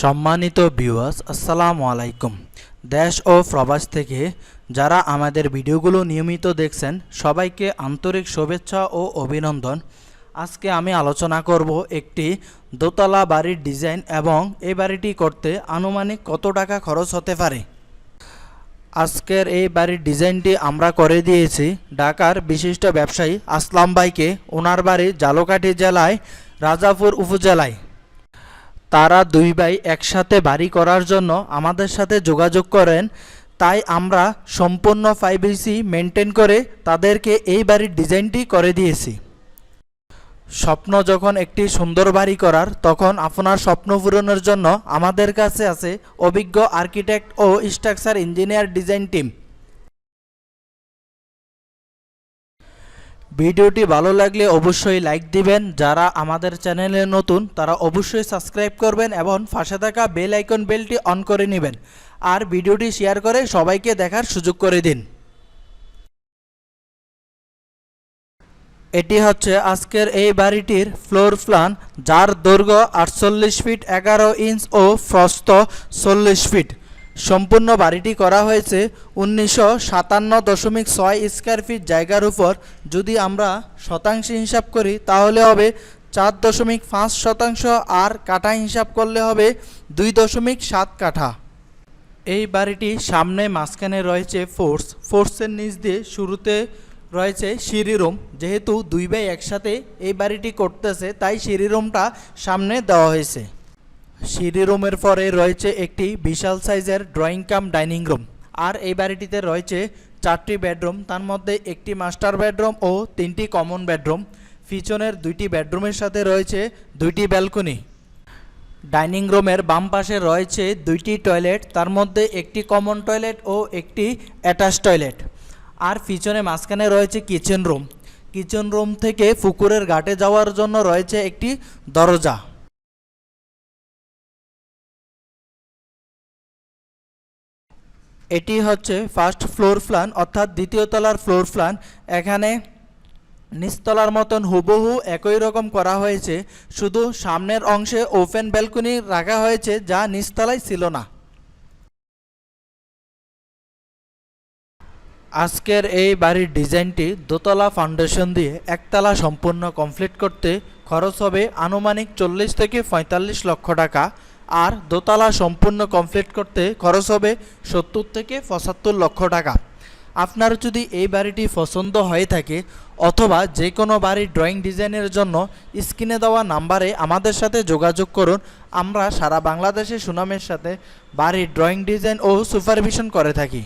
সম্মানিত ভিউয়ার্স আসসালামু আলাইকুম। দেশ ও প্রবাস থেকে যারা আমাদের ভিডিওগুলো নিয়মিত দেখছেন, সবাইকে আন্তরিক শুভেচ্ছা ও অভিনন্দন। আজকে আমি আলোচনা করব একটি দোতলা বাড়ির ডিজাইন এবং এই বাড়িটি করতে আনুমানিক কত টাকা খরচ হতে পারে। আজকের এই বাড়ির ডিজাইনটি আমরা করে দিয়েছি ঢাকার বিশিষ্ট ব্যবসায়ী আসলাম ভাইকে। ওনার বাড়ি জালকাঠি জেলায়, রাজাপুর উপজেলায়। তারা দুই ভাই একসাথে বাড়ি করার জন্য আমাদের সাথে যোগাযোগ করেন। তাই আমরা সম্পূর্ণ ফাইভ ইসি মেনটেন করে তাদেরকে এই বাড়ির ডিজাইনটি করে দিয়েছি। স্বপ্ন যখন একটি সুন্দর বাড়ি করার, তখন আপনার স্বপ্ন পূরণের জন্য আমাদের কাছে আছে অভিজ্ঞ আর্কিটেক্ট ও স্ট্রাকচার ইঞ্জিনিয়ার ডিজাইন টিম ভিডিওটি ভালো লাগলে অবশ্যই লাইক দিবেন। যারা আমাদের চ্যানেলে নতুন, তারা অবশ্যই সাবস্ক্রাইব করবেন এবং পাশে থাকা বেল আইকন বেলটি অন করে নেবেন। আর ভিডিওটি শেয়ার করে সবাইকে দেখার সুযোগ করে দিন। এটি হচ্ছে আজকের এই বাড়িটির ফ্লোর প্ল্যান, যার দৈর্ঘ্য আটচল্লিশ ফিট এগারো ইঞ্চ ও প্রস্থ চল্লিশ ফিট। সম্পূর্ণ বাড়িটি করা হয়েছে উনিশশো সাতান্ন দশমিক ছয় স্কোয়ার ফিট জায়গার উপর। যদি আমরা শতাংশ হিসাব করি, তাহলে হবে চার দশমিক পাঁচ শতাংশ আর কাঠা হিসাব করলে হবে দুই দশমিক সাত কাঠা। এই বাড়িটি সামনে মাঝখানে রয়েছে ফোর্স। ফোর্সের নিচ দিয়ে শুরুতে রয়েছে সিঁড়িরুম যেহেতু দুই ভাই একসাথে এই বাড়িটি করতেছে, তাই সিঁড়িরুমটা সামনে দেওয়া হয়েছে। সিঁড়ি রুমের পরে রয়েছে একটি বিশাল সাইজের ড্রয়িং কাম ডাইনিং রুম। আর এই বাড়িটিতে রয়েছে চারটি বেডরুম, তার মধ্যে একটি মাস্টার বেডরুম ও তিনটি কমন বেডরুম। পিছনের দুইটি বেডরুমের সাথে রয়েছে দুইটি ব্যালকনি। ডাইনিং রুমের বাম পাশে রয়েছে দুইটি টয়লেট, তার মধ্যে একটি কমন টয়লেট ও একটি অ্যাটাচ টয়লেট। আর পিছনে মাঝখানে রয়েছে কিচেন রুম। কিচেন রুম থেকে পুকুরের ঘাটে যাওয়ার জন্য রয়েছে একটি দরজা। এটি হচ্ছে ফার্স্ট ফ্লোর প্ল্যান অর্থাৎ দ্বিতীয় তলার ফ্লোর প্ল্যান এখানে নিচতলার মতন হুবহু একই রকম করা হয়েছে, শুধু সামনের অংশে ওপেন ব্যালকনি রাখা হয়েছে, যা নিচতলায় ছিল না। আজকের এই বাড়ির ডিজাইনটি দোতলা ফাউন্ডেশন দিয়ে একতলা সম্পূর্ণ কমপ্লিট করতে খরচ হবে আনুমানিক চল্লিশ থেকে পঁয়তাল্লিশ লক্ষ টাকা। আর দোতলা সম্পূর্ণ কমপ্লিট করতে খরচ হবে সত্তর থেকে পঁচাত্তর লক্ষ টাকা। আপনার যদি এই বাড়িটি পছন্দ হয়ে থাকে অথবা যে কোনো বাড়ির ড্রয়িং ডিজাইনের জন্য স্ক্রিনে দেওয়া নাম্বারে আমাদের সাথে যোগাযোগ করুন, আমরা সারা বাংলাদেশে সুনামের সাথে বাড়ির ড্রয়িং ডিজাইন ও সুপারভিশন করে থাকি।